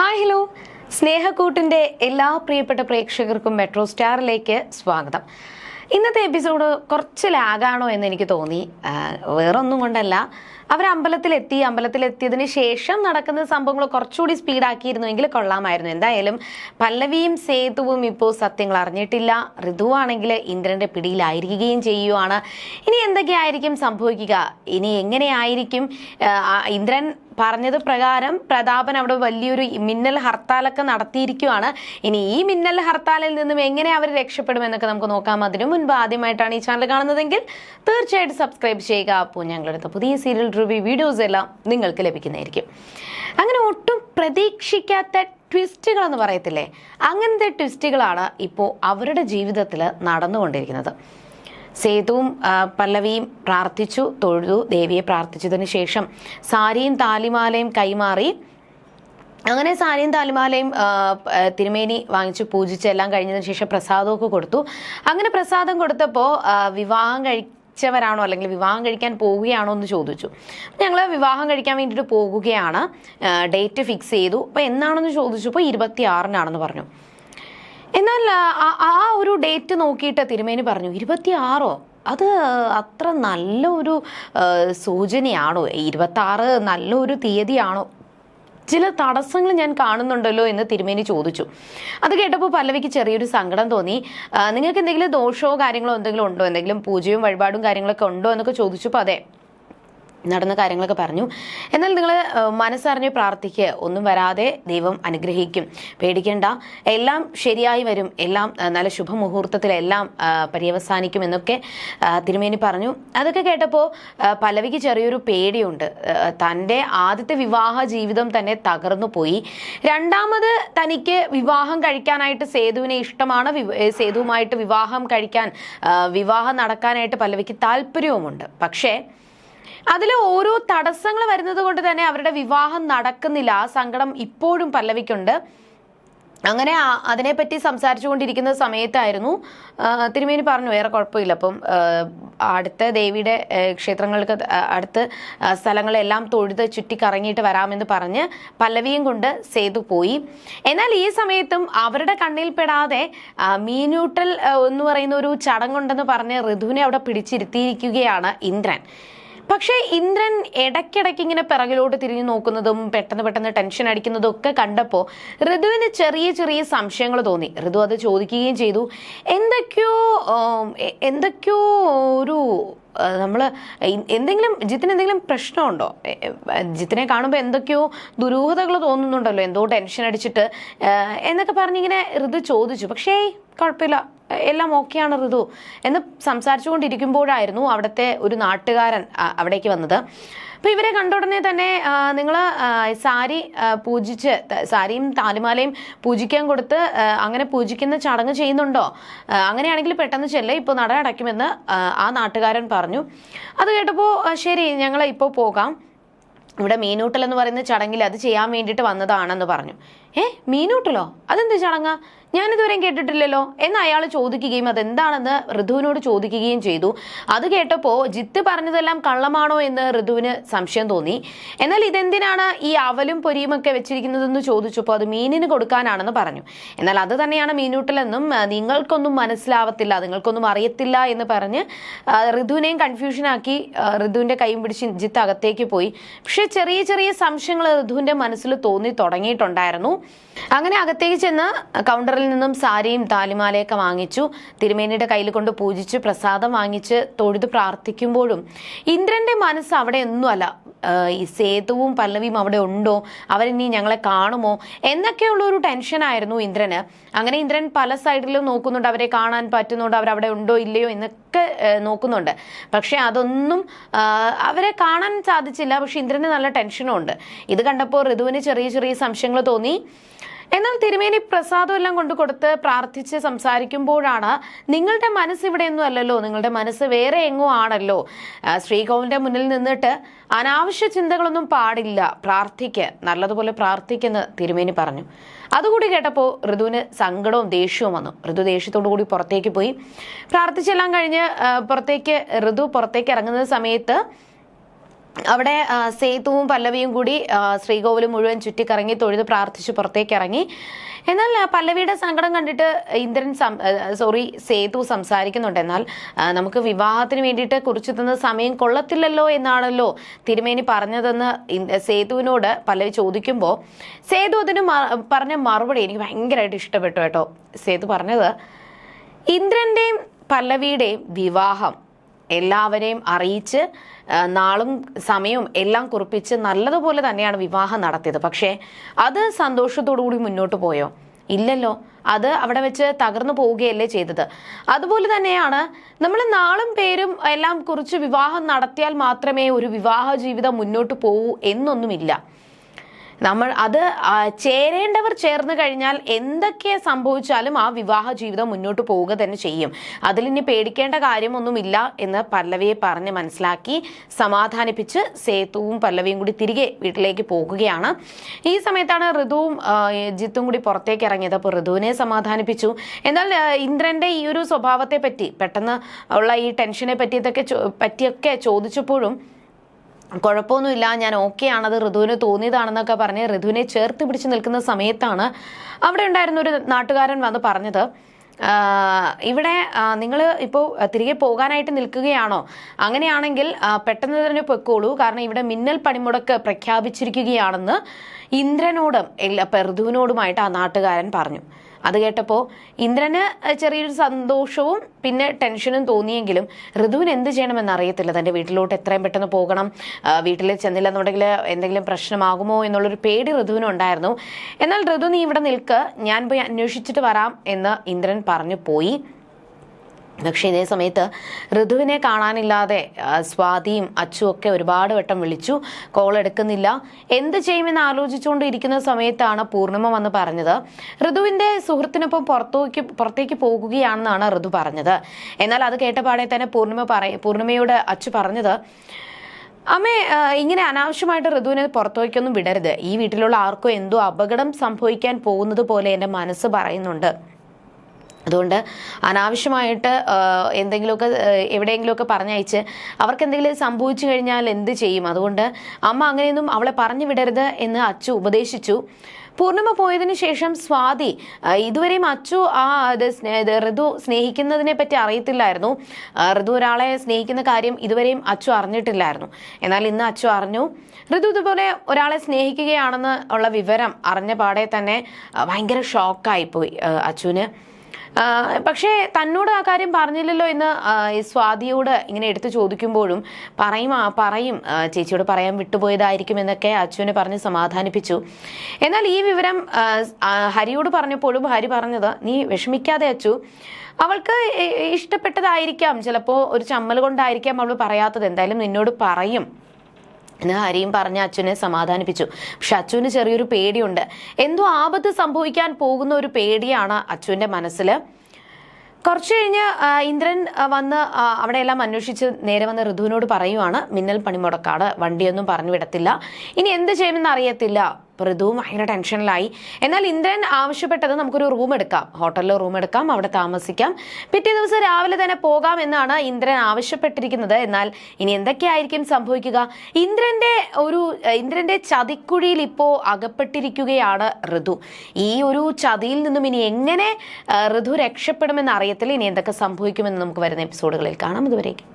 Hi hello സ്നേഹക്കൂട്ടിന്റെ എല്ലാ പ്രിയപ്പെട്ട പ്രേക്ഷകർക്കും മെട്രോ സ്റ്റാറിലേക്ക് സ്വാഗതം. ഇന്നത്തെ എപ്പിസോഡ് കുറച്ച് ലാഗാണോ എന്ന് എനിക്ക് തോന്നി. വേറൊന്നും കൊണ്ടല്ല. അവർ അമ്പലത്തിലെത്തി അമ്പലത്തിലെത്തിയതിന് ശേഷം നടക്കുന്ന സംഭവങ്ങൾ കുറച്ചുകൂടി സ്പീഡാക്കിയിരുന്നുവെങ്കിൽ കൊള്ളാമായിരുന്നു. എന്തായാലും പല്ലവിയും സേതുവും ഇപ്പോൾ സത്യങ്ങൾ അറിഞ്ഞിട്ടില്ല. ഋതുവാണെങ്കിൽ ഇന്ദ്രന്റെ പിടിയിലായിരിക്കുകയും ചെയ്യുവാണ്. ഇനി എന്തൊക്കെയായിരിക്കും സംഭവിക്കുക? ഇനി എങ്ങനെയായിരിക്കും ഇന്ദ്രൻ പറഞ്ഞത് പ്രകാരം പ്രതാപൻ അവിടെ വലിയൊരു മിന്നൽ ഹർത്താലൊക്കെ നടത്തിയിരിക്കുകയാണ് ഇനി ഈ മിന്നൽ ഹർത്താലിൽ നിന്നും എങ്ങനെ അവർ രക്ഷപ്പെടുമെന്നൊക്കെ നമുക്ക് നോക്കാം. അതിനു മുൻപ് ആദ്യമായിട്ടാണ് ഈ ചാനൽ കാണുന്നതെങ്കിൽ തീർച്ചയായിട്ടും സബ്സ്ക്രൈബ് ചെയ്യുക. അപ്പോൾ ഞങ്ങളെടുത്ത പുതിയ സീരിയൽ റിവ്യൂ വീഡിയോസ് എല്ലാം നിങ്ങൾക്ക് ലഭിക്കുന്നതായിരിക്കും. അങ്ങനെ ഒട്ടും പ്രതീക്ഷിക്കാത്ത ട്വിസ്റ്റുകൾ എന്ന് പറയത്തില്ലേ? അങ്ങനത്തെ ട്വിസ്റ്റുകളാണ് ഇപ്പോൾ അവരുടെ ജീവിതത്തിൽ നടന്നുകൊണ്ടിരിക്കുന്നത്. സേതുവും പല്ലവിയും പ്രാർത്ഥിച്ചു തൊഴുതു ദേവിയെ പ്രാർത്ഥിച്ചതിന് ശേഷം സാരിയും താലിമാലയും കൈമാറി. അങ്ങനെ സാരിയും താലിമാലയും തിരുമേനി വാങ്ങിച്ചു പൂജിച്ച് എല്ലാം കഴിഞ്ഞതിന് ശേഷം പ്രസാദമൊക്കെ കൊടുത്തു. അങ്ങനെ പ്രസാദം കൊടുത്തപ്പോൾ വിവാഹം വിവാഹം കഴിച്ചവരാണോ അല്ലെങ്കിൽ വിവാഹം കഴിക്കാൻ പോവുകയാണോ എന്ന് ചോദിച്ചു. ഞങ്ങൾ വിവാഹം കഴിക്കാൻ വേണ്ടിയിട്ട് പോകുകയാണ്. ഡേറ്റ് ഫിക്സ് ചെയ്തു. അപ്പോൾ എന്നാണെന്ന് ചോദിച്ചപ്പോൾ ഇരുപത്തി ആറിനാണെന്ന് പറഞ്ഞു. എന്നാൽ ആ- ഒരു ഡേറ്റ് നോക്കിയിട്ട് തിരുമേനി പറഞ്ഞു ഇരുപത്തി ആറോ അത് അത്ര നല്ല ഒരു ആ, സൂചനയാണോ? ഇരുപത്തി ആറ് നല്ലൊരു തീയതിയാണോ? ചില തടസ്സങ്ങൾ ഞാൻ കാണുന്നുണ്ടല്ലോ എന്ന് തിരുമേനി ചോദിച്ചു. അത് കേട്ടപ്പോൾ പല്ലവിക്ക് ചെറിയൊരു സങ്കടം തോന്നി. നിങ്ങൾക്ക് എന്തെങ്കിലും ദോഷമോ കാര്യങ്ങളോ എന്തെങ്കിലും ഉണ്ടോ? എന്തെങ്കിലും പൂജയും വഴിപാടും കാര്യങ്ങളൊക്കെ ഉണ്ടോ? എന്നൊക്കെ ചോദിച്ചപ്പോൾ അതെ. നടന്ന കാര്യങ്ങളൊക്കെ പറഞ്ഞു. എന്നാൽ നിങ്ങൾ മനസ്സറിഞ്ഞ് പ്രാർത്ഥിക്കുക ഒന്നും വരാതെ ദൈവം അനുഗ്രഹിക്കും. പേടിക്കേണ്ട. എല്ലാം ശരിയായി വരും. എല്ലാം നല്ല ശുഭമുഹൂർത്തത്തിൽ എല്ലാം പര്യവസാനിക്കും എന്നൊക്കെ തിരുമേനി പറഞ്ഞു. അതൊക്കെ കേട്ടപ്പോൾ പലവിക്ക് ചെറിയൊരു പേടിയുണ്ട്. തന്റെ ആദ്യത്തെ വിവാഹ ജീവിതം തന്നെ തകർന്നു പോയി. രണ്ടാമത് തനിക്ക് വിവാഹം കഴിക്കാനായിട്ട് സേതുവിനെ ഇഷ്ടമാണ്. സേതുവുമായിട്ട് വിവാഹം കഴിക്കാൻ വിവാഹം നടക്കാനായിട്ട് പലവിക്ക് താല്പര്യവുമുണ്ട്. പക്ഷേ അതിൽ ഓരോ തടസ്സങ്ങൾ വരുന്നത് കൊണ്ട് തന്നെ അവരുടെ വിവാഹം നടക്കുന്നില്ല. ആ സങ്കടം ഇപ്പോഴും പല്ലവിക്കുണ്ട്. അങ്ങനെ അതിനെപ്പറ്റി സംസാരിച്ചുകൊണ്ടിരിക്കുന്ന സമയത്തായിരുന്നു തിരുമേനി പറഞ്ഞു വേറെ കുഴപ്പമില്ല. അപ്പം അടുത്ത ദേവിയുടെ ക്ഷേത്രങ്ങൾക്ക് അടുത്ത് സ്ഥലങ്ങളെല്ലാം തൊഴുത് ചുറ്റിക്കറങ്ങിയിട്ട് വരാമെന്ന് പറഞ്ഞ് പല്ലവിയും കൊണ്ട് സേതു പോയി. എന്നാൽ ഈ സമയത്തും അവരുടെ കണ്ണിൽപ്പെടാതെ മീനൂട്ടൽ എന്ന് പറയുന്ന ഒരു ചടങ്ങുണ്ടെന്ന് പറഞ്ഞ് ഋതുവിനെ അവിടെ പിടിച്ചിരുത്തിയിരിക്കുകയാണ് ഇന്ദ്രൻ. പക്ഷേ ഇന്ദ്രൻ ഇടയ്ക്കിടയ്ക്ക് ഇങ്ങനെ പിറകിലോട്ട് തിരിഞ്ഞു നോക്കുന്നതും പെട്ടെന്ന് പെട്ടെന്ന് ടെൻഷൻ അടിക്കുന്നതും ഒക്കെ കണ്ടപ്പോൾ ഋതുവിന് ചെറിയ ചെറിയ സംശയങ്ങൾ തോന്നി. ഋതു അത് ചോദിക്കുകയും ചെയ്തു. എന്തൊക്കെയോ എന്തൊക്കെയോ ഒരു നമ്മൾ എന്തെങ്കിലും ജിത്തിന് എന്തെങ്കിലും പ്രശ്നമുണ്ടോ? ജിത്തിനെ കാണുമ്പോൾ എന്തൊക്കെയോ ദുരൂഹതകൾ തോന്നുന്നുണ്ടല്ലോ എന്തോ ടെൻഷൻ അടിച്ചിട്ട്. എന്നൊക്കെ പറഞ്ഞിങ്ങനെ ഋതു ചോദിച്ചു. പക്ഷേ കുഴപ്പമില്ല. എല്ലാം ഓക്കെയാണ് ഋതു എന്ന് സംസാരിച്ചുകൊണ്ടിരിക്കുമ്പോഴായിരുന്നു അവിടുത്തെ ഒരു നാട്ടുകാരൻ അവിടേക്ക് വന്നത്. അപ്പോൾ ഇവരെ കണ്ട ഉടനെ തന്നെ നിങ്ങൾ സാരി പൂജിച്ച് സാരിയും താലിമാലയും പൂജിക്കാൻ കൊടുത്ത് അങ്ങനെ പൂജിക്കുന്ന ചടങ്ങ് ചെയ്യുന്നുണ്ടോ? അങ്ങനെയാണെങ്കിൽ പെട്ടെന്ന് ചെല്ലേ ഇപ്പോൾ നട അടയ്ക്കുമെന്ന് ആ, ആ നാട്ടുകാരൻ പറഞ്ഞു. അത് കേട്ടപ്പോൾ ശരി ഞങ്ങൾ ഇപ്പോൾ പോകാം. ഇവിടെ മീനൂട്ടൽ എന്ന് പറയുന്ന ചടങ്ങിൽ അത് ചെയ്യാൻ വേണ്ടിയിട്ട് വന്നതാണെന്ന് പറഞ്ഞു. ഏ മീനൂട്ടലോ? അതെന്ത് ചടങ്ങാ? ഞാനിതുവരെയും കേട്ടിട്ടില്ലല്ലോ. എന്ന് അയാൾ ചോദിക്കുകയും അതെന്താണെന്ന് ഋതുവിനോട് ചോദിക്കുകയും ചെയ്തു. അത് കേട്ടപ്പോൾ ജിത്ത് പറഞ്ഞതെല്ലാം കള്ളമാണോ എന്ന് ഋതുവിന് സംശയം തോന്നി. എന്നാൽ ഇതെന്തിനാണ് ഈ അവലും പൊരിയും ഒക്കെ വെച്ചിരിക്കുന്നതെന്ന് ചോദിച്ചപ്പോൾ അത് മീനിന് കൊടുക്കാനാണെന്ന് പറഞ്ഞു. എന്നാൽ അത് തന്നെയാണ് മീനൂട്ടലെന്നും നിങ്ങൾക്കൊന്നും മനസ്സിലാവത്തില്ല നിങ്ങൾക്കൊന്നും അറിയത്തില്ല എന്ന് പറഞ്ഞ് ഋതുവിനെയും കൺഫ്യൂഷനാക്കി ഋതുവിന്റെ കൈയും പിടിച്ച് ജിത്ത് അകത്തേക്ക് പോയി. പക്ഷേ ചെറിയ ചെറിയ സംശയങ്ങൾ ഋതുവിന്റെ മനസ്സിൽ തോന്നി തുടങ്ങിയിട്ടുണ്ടായിരുന്നു. അങ്ങനെ അകത്തേക്ക് ചെന്ന് കൗണ്ടറിൽ നിന്നും സാരിയും താലിമാലയൊക്കെ വാങ്ങിച്ചു. തിരുമേനിയുടെ കയ്യിൽ കൊണ്ട് പൂജിച്ച് പ്രസാദം വാങ്ങിച്ച് തൊഴുത് പ്രാർത്ഥിക്കുമ്പോഴും ഇന്ദ്രന്റെ മനസ്സ് അവിടെ ഒന്നുമല്ല. ഈ സേതുവും പല്ലവിയും അവിടെ ഉണ്ടോ? അവരിനി ഞങ്ങളെ കാണുമോ? എന്നൊക്കെയുള്ള ഒരു ടെൻഷനായിരുന്നു ഇന്ദ്രന്. അങ്ങനെ ഇന്ദ്രൻ പല സൈഡിലും നോക്കുന്നുണ്ട്. അവരെ കാണാൻ പറ്റുന്നുണ്ട്. അവരവിടെ ഉണ്ടോ ഇല്ലയോ എന്നൊക്കെ നോക്കുന്നുണ്ട്. പക്ഷെ അതൊന്നും അവരെ കാണാൻ സാധിച്ചില്ല. പക്ഷെ ഇന്ദ്രന് നല്ല ടെൻഷനും ഉണ്ട്. ഇത് കണ്ടപ്പോൾ ഋതുവിന് ചെറിയ ചെറിയ സംശയങ്ങൾ തോന്നി. എന്നാൽ തിരുമേനി പ്രസാദം എല്ലാം കൊണ്ട് കൊടുത്ത് പ്രാർത്ഥിച്ച് സംസാരിക്കുമ്പോഴാണ് നിങ്ങളുടെ മനസ്സ് ഇവിടെയൊന്നും അല്ലല്ലോ. നിങ്ങളുടെ മനസ്സ് വേറെ എങ്ങോ ആണല്ലോ. ശ്രീകോവിന്റെ മുന്നിൽ നിന്നിട്ട് അനാവശ്യ ചിന്തകളൊന്നും പാടില്ല. പ്രാർത്ഥിക്ക്. നല്ലതുപോലെ പ്രാർത്ഥിക്കെന്ന് തിരുമേനി പറഞ്ഞു. അതുകൂടി കേട്ടപ്പോൾ ഋതുവിന് സങ്കടവും ദേഷ്യവും വന്നു. ഋതു ദേഷ്യത്തോടു കൂടി പുറത്തേക്ക് പോയി. പ്രാർത്ഥിച്ചെല്ലാം കഴിഞ്ഞ് പുറത്തേക്ക് ഋതു പുറത്തേക്ക് ഇറങ്ങുന്ന സമയത്ത് അവിടെ സേതുവും പല്ലവിയും കൂടി ശ്രീകോവിൽ മുഴുവൻ ചുറ്റിക്കറങ്ങി തൊഴുത് പ്രാർത്ഥിച്ച് പുറത്തേക്ക് ഇറങ്ങി. എന്നാൽ പല്ലവിയുടെ സങ്കടം കണ്ടിട്ട് ഇന്ദ്രൻ സോറി സേതു സംസാരിക്കുന്നുണ്ട്. എന്നാൽ നമുക്ക് വിവാഹത്തിന് വേണ്ടിയിട്ട് കുറിച്ചു തന്ന സമയം കൊള്ളത്തില്ലല്ലോ എന്നാണല്ലോ തിരുമേനി പറഞ്ഞതെന്ന് സേതുവിനോട് പല്ലവി ചോദിക്കുമ്പോൾ സേതു അതിന് പറഞ്ഞ മറുപടി എനിക്ക് ഭയങ്കരമായിട്ട് ഇഷ്ടപ്പെട്ടു കേട്ടോ. സേതു പറഞ്ഞത് ഇന്ദ്രന്റെയും പല്ലവിയുടെയും വിവാഹം എല്ലാവരെയും അറിയിച്ച് നാളും സമയവും എല്ലാം കുറിപ്പിച്ച് നല്ലതുപോലെ തന്നെയാണ് വിവാഹം നടത്തിയത്. പക്ഷേ അത് സന്തോഷത്തോടു കൂടി മുന്നോട്ട് പോയോ? ഇല്ലല്ലോ. അത് അവിടെ വെച്ച് തകർന്നു പോവുകയല്ലേ ചെയ്തത്. അതുപോലെ തന്നെയാണ് നമ്മൾ നാളും പേരും എല്ലാം കുറിച്ച് വിവാഹം നടത്തിയാൽ മാത്രമേ ഒരു വിവാഹ ജീവിതം മുന്നോട്ട് പോകൂ എന്നൊന്നുമില്ല. നമ്മൾ അത് ചേരേണ്ടവർ ചേർന്ന് കഴിഞ്ഞാൽ എന്തൊക്കെ സംഭവിച്ചാലും ആ വിവാഹ ജീവിതം മുന്നോട്ട് പോവുക തന്നെ ചെയ്യും. അതിലിനി പേടിക്കേണ്ട കാര്യമൊന്നുമില്ല എന്ന് പല്ലവിയെ പറഞ്ഞ് മനസ്സിലാക്കി സമാധാനിപ്പിച്ച് സേതുവും പല്ലവിയും കൂടി തിരികെ വീട്ടിലേക്ക് പോകുകയാണ്. ഈ സമയത്താണ് ഋതുവും ജിത്തും കൂടി പുറത്തേക്ക് ഇറങ്ങിയത്. അപ്പോൾ ഋതുവിനെ സമാധാനിപ്പിച്ചു. എന്നാൽ ഇന്ദ്രന്റെ ഈ ഒരു സ്വഭാവത്തെ പറ്റി പെട്ടെന്ന് ഉള്ള ഈ ടെൻഷനെ പറ്റിയതൊക്കെ പറ്റിയൊക്കെ ചോദിച്ചപ്പോഴും കുഴപ്പമൊന്നുമില്ല ഞാൻ ഓക്കെ ആണത് ഋതുവിന് തോന്നിയതാണെന്നൊക്കെ പറഞ്ഞ് ഋതുവിനെ ചേർത്ത് പിടിച്ച് നിൽക്കുന്ന സമയത്താണ് അവിടെ ഉണ്ടായിരുന്ന ഒരു നാട്ടുകാരൻ വന്ന് പറഞ്ഞത്. ഇവിടെ നിങ്ങൾ ഇപ്പോൾ തിരികെ പോകാനായിട്ട് നിൽക്കുകയാണോ? അങ്ങനെയാണെങ്കിൽ പെട്ടെന്ന് തന്നെ പൊയ്ക്കോളൂ. കാരണം ഇവിടെ മിന്നൽ പണിമുടക്ക് പ്രഖ്യാപിച്ചിരിക്കുകയാണെന്ന് ഇന്ദ്രനോടും എല്ലാ ഋതുവിനോടുമായിട്ട് ആ നാട്ടുകാരൻ പറഞ്ഞു. അത് കേട്ടപ്പോൾ ഇന്ദ്രന് ചെറിയൊരു സന്തോഷവും പിന്നെ ടെൻഷനും തോന്നിയെങ്കിലും ഋതുവിന് എന്ത് ചെയ്യണമെന്ന് അറിയത്തില്ല. തന്റെ വീട്ടിലോട്ട് എത്രയും പെട്ടെന്ന് പോകണം. വീട്ടിൽ ചെന്നില്ലെന്നുണ്ടെങ്കിൽ എന്തെങ്കിലും പ്രശ്നമാകുമോ എന്നുള്ളൊരു പേടി ഋതുവിനുണ്ടായിരുന്നു എന്നാൽ ഋതു നീ ഇവിടെ നിൽക്ക്. ഞാൻ പോയി അന്വേഷിച്ചിട്ട് വരാം എന്ന് ഇന്ദ്രൻ പറഞ്ഞു പോയി. പക്ഷേ ഇതേ സമയത്ത് ഋതുവിനെ കാണാനില്ലാതെ സ്വാതിയും അച്ചും ഒക്കെ ഒരുപാട് വട്ടം വിളിച്ചു കോൾ എടുക്കുന്നില്ല. എന്ത് ചെയ്യുമെന്ന് ആലോചിച്ചുകൊണ്ട് ഇരിക്കുന്ന സമയത്താണ് പൂർണിമ വന്ന് പറഞ്ഞത്. ഋതുവിന്റെ സുഹൃത്തിനൊപ്പം പുറത്തേക്ക് പുറത്തേക്ക് പോകുകയാണെന്നാണ് ഋതു പറഞ്ഞത്. എന്നാൽ അത് കേട്ടപാടെ തന്നെ പൂർണിമ പറ പൂർണിമയോട് അച്ചു പറഞ്ഞത് അമ്മേ ഇങ്ങനെ അനാവശ്യമായിട്ട് ഋതുവിനെ പുറത്തേക്കൊന്നും വിടരുത്. ഈ വീട്ടിലുള്ള ആർക്കോ എന്തോ അപകടം സംഭവിക്കാൻ പോകുന്നത് പോലെ എന്റെ മനസ്സ് പറയുന്നുണ്ട്. അതുകൊണ്ട് അനാവശ്യമായിട്ട് എന്തെങ്കിലുമൊക്കെ എവിടെയെങ്കിലുമൊക്കെ പറഞ്ഞയച്ച് അവർക്ക് എന്തെങ്കിലും സംഭവിച്ചു കഴിഞ്ഞാൽ എന്ത് ചെയ്യും? അതുകൊണ്ട് അമ്മ അങ്ങനെയൊന്നും അവളെ പറഞ്ഞു വിടരുത് എന്ന് അച്ചു ഉപദേശിച്ചു. പൂർണിമ പോയതിനു ശേഷം സ്വാതി ഇതുവരെയും അച്ചു ആ ഋതു സ്നേഹിക്കുന്നതിനെ പറ്റി അറിയത്തില്ലായിരുന്നു. ഋതു ഒരാളെ സ്നേഹിക്കുന്ന കാര്യം ഇതുവരെയും അച്ചു അറിഞ്ഞിട്ടില്ലായിരുന്നു. എന്നാൽ ഇന്ന് അച്ചു അറിഞ്ഞു. ഋതു ഇതുപോലെ ഒരാളെ സ്നേഹിക്കുകയാണെന്ന് ഉള്ള വിവരം അറിഞ്ഞ പാടെ തന്നെ ഭയങ്കര ഷോക്കായിപ്പോയി അച്ചുവിന്. പക്ഷേ തന്നോട് ആ കാര്യം പറഞ്ഞില്ലല്ലോ എന്ന് സ്വാതിയോട് ഇങ്ങനെ എടുത്തു ചോദിക്കുമ്പോഴും പറയും ആ പറയും ചേച്ചിയോട് പറയാൻ വിട്ടുപോയതായിരിക്കും എന്നൊക്കെ അച്ഛനെ പറഞ്ഞ് സമാധാനിപ്പിച്ചു. എന്നാൽ ഈ വിവരം ഹരിയോട് പറഞ്ഞപ്പോഴും ഹരി പറഞ്ഞത് നീ വിഷമിക്കാതെ അച്ചു അവൾക്ക് ഇഷ്ടപ്പെട്ടതായിരിക്കാം. ചിലപ്പോൾ ഒരു ചമ്മൽ കൊണ്ടായിരിക്കാം അവൾ പറയാത്തത്. എന്തായാലും നിന്നോട് പറയും. എന്ന് ഹരിയും പറഞ്ഞ അച്ഛനെ സമാധാനിപ്പിച്ചു. പക്ഷെ അച്ഛന് ചെറിയൊരു പേടിയുണ്ട്. എന്തോ ആപത്ത് സംഭവിക്കാൻ പോകുന്ന ഒരു പേടിയാണ് അച്ഛന്റെ മനസ്സിൽ കുറച്ച് കഴിഞ്ഞ് ഇന്ദ്രൻ വന്ന് അവിടെയെല്ലാം അന്വേഷിച്ച് നേരെ വന്ന് ഋതുവിനോട് പറയുവാണ് മിന്നൽ പണിമുടക്കാട് വണ്ടിയൊന്നും പറഞ്ഞു വിടത്തില്ല. ഇനി എന്ത് ചെയ്യുമെന്ന് അറിയത്തില്ല. അപ്പോൾ ഭയങ്കര ടെൻഷനിലായി. എന്നാൽ ഇന്ദ്രൻ ആവശ്യപ്പെട്ടത് നമുക്കൊരു റൂം എടുക്കാം. ഹോട്ടലിൽ റൂം എടുക്കാം. അവിടെ താമസിക്കാം. പിറ്റേ ദിവസം രാവിലെ തന്നെ പോകാം എന്നാണ് ഇന്ദ്രൻ ആവശ്യപ്പെട്ടിരിക്കുന്നത്. എന്നാൽ ഇനി എന്തൊക്കെയായിരിക്കും സംഭവിക്കുക? ഇന്ദ്രന്റെ ഒരു ഇന്ദ്രന്റെ ചതിക്കുഴിയിൽ ഇപ്പോൾ അകപ്പെട്ടിരിക്കുകയാണ് ഋതു. ഈ ഒരു ചതിയിൽ നിന്നും ഇനി എങ്ങനെ ഋതു രക്ഷപ്പെടുമെന്ന് അറിയത്തില്ല. ഇനി എന്തൊക്കെ സംഭവിക്കുമെന്ന് നമുക്ക് വരുന്ന എപ്പിസോഡുകളിൽ കാണാം. ഇതുവരേക്കും.